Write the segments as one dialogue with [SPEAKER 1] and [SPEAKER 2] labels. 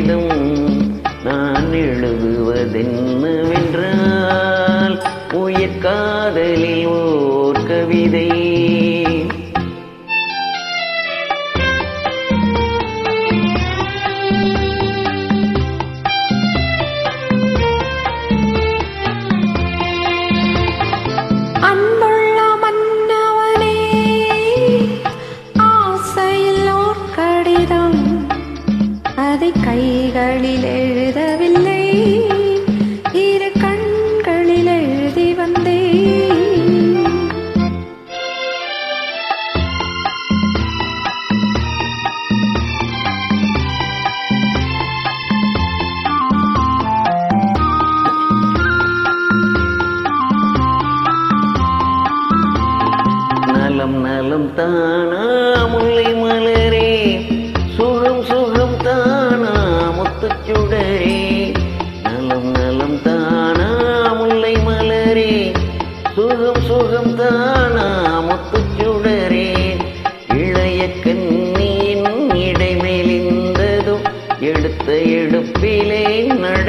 [SPEAKER 1] cuidam கைகளில் எழுதவில்லை. இரு கண்களில் எழுதி வந்தே
[SPEAKER 2] நலம் நலம் தானா முல்லை மலரே.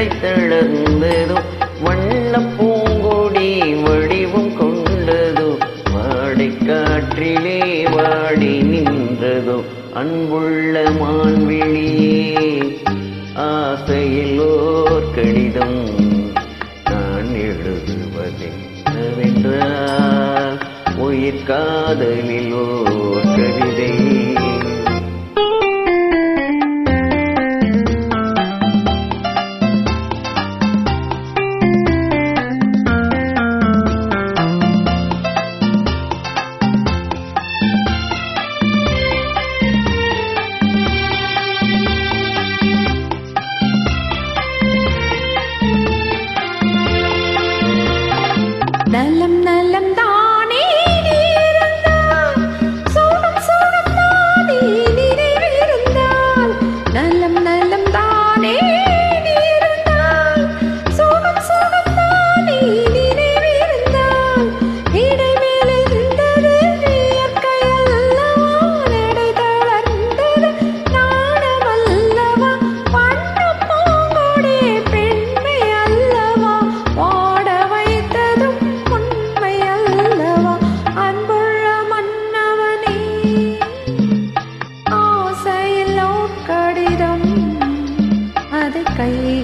[SPEAKER 2] படைத்தெழுந்ததோ. வண்ண பூங்கொடி வடிவும் கொண்டதோ. வாடை காற்றிலே வாடி நின்றதோ. அன்புள்ள மான்விழியே ஆசையில் ஓர் கடிதம் நான் எழுதுவதென்னவென்றால் உயிர் காதலில்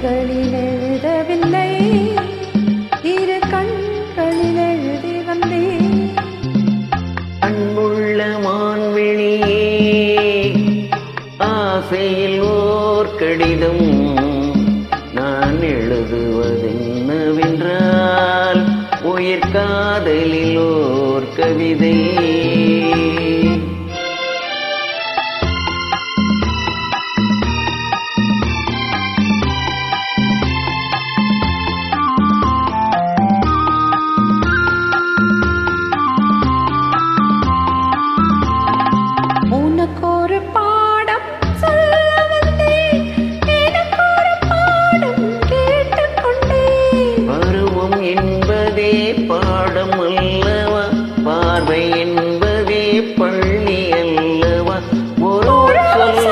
[SPEAKER 1] கைகளில் எழுதவில்லை. இரு கண்களில் எழுதி வந்தேன்.
[SPEAKER 2] அன்புள்ள மான்விழியே ஆசையில் ஓர் கடிதம்
[SPEAKER 1] பாடம்
[SPEAKER 2] அல்லவா பார்வை என்பதே பள்ளி அல்லவா? ஒரு சொல்ல